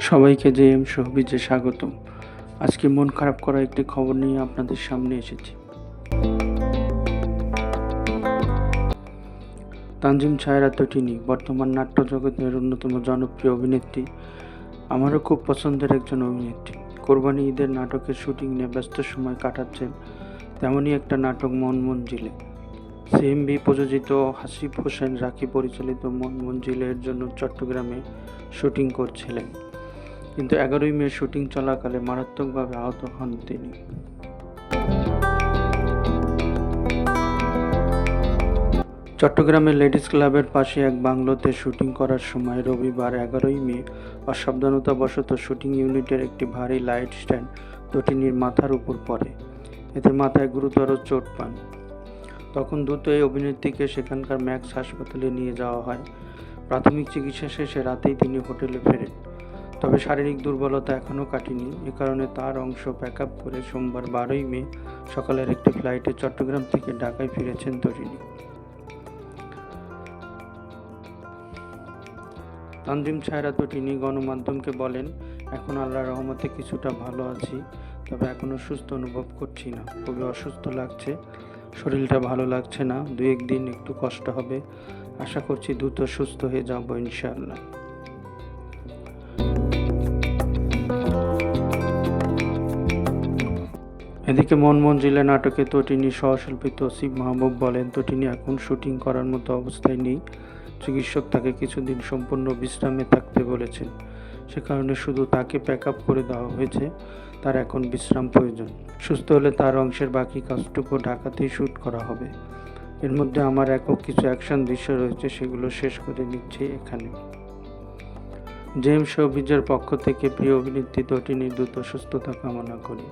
সবাইকে J M সহবিজে স্বাগতম। আজকে মন খারাপ করা একটি খবর নিয়ে আপনাদের সামনে এসেছি। তানজিম ছায়রা তটিনী বর্তমান নাট্য জগতের অন্যতম জনপ্রিয় অভিনেত্রী। আমারও খুব পছন্দের একজন অভিনেত্রী। কোরবানি ঈদের নাটকের শুটিং নিয়ে ব্যস্ত সময় কাটাচ্ছেন তেমনই একটা নাটক মন মঞ্জিলে সিএমবি প্রযোজিত হাসিফ হোসেন রাখি পরিচালিত মন মঞ্জিলের জন্য চট্টগ্রামে শুটিং করছিলেন। কিন্তু এগারোই মে শুটিং চলাকালে মারাত্মকভাবে আহত হন তিনি। চট্টগ্রামের লেডিস ক্লাবের পাশে এক বাংলোতে শুটিং করার সময় রবিবার এগারোই মে অসাবধানতাবশত শুটিং ইউনিটের একটি ভারী লাইট স্ট্যান্ড তটিনীর মাথার উপর পড়ে। এতে মাথায় গুরুতর চোট পান। তখন দ্রুত এই অভিনেত্রীকে সেখানকার ম্যাক্স হাসপাতালে নিয়ে যাওয়া হয়। প্রাথমিক চিকিৎসা শেষে রাতেই তিনি হোটেলে ফেরেন। তবে শারীরিক দুর্বলতা এখনও কাটেনি। এ কারণে তার অংশ প্যাক আপ করে সোমবার বারোই মে সকালের একটি ফ্লাইটে চট্টগ্রাম থেকে ঢাকায় ফিরেছেন তরিনী তানজিম ছায়রা তটিনী গণমাধ্যমকে বলেন, এখন আল্লাহর রহমতে কিছুটা ভালো আছি, তবে এখনও সুস্থ অনুভব করছি না। খুবই অসুস্থ লাগছে, শরীরটা ভালো লাগছে না। দু একদিন একটু কষ্ট হবে। আশা করছি দ্রুত সুস্থ হয়ে যাব ইনশাআল্লাহ। এদিকে মন মঞ্জিলে নাটকে তটিনী সহশিল্পী তসিফ মাহবুব বলেন, তটিনী এখন শুটিং করার মতো অবস্থায় নেই। চিকিৎসক তাকে কিছুদিন সম্পূর্ণ বিশ্রামে থাকতে বলেছেন। সে কারণে শুধু তাকে প্যাক আপ করে দেওয়া হয়েছে, তার এখন বিশ্রাম প্রয়োজন। সুস্থ হলে তার অংশের বাকি কাজটুকু ঢাকাতেই শ্যুট করা হবে। এর মধ্যে আমার একক কিছু অ্যাকশন দৃশ্য রয়েছে, সেগুলো শেষ করে নিচ্ছি এখানে। জেমস শোবিজের পক্ষ থেকে প্রিয় অভিনেত্রী তটিনী দ্রুত সুস্থতা কামনা করি।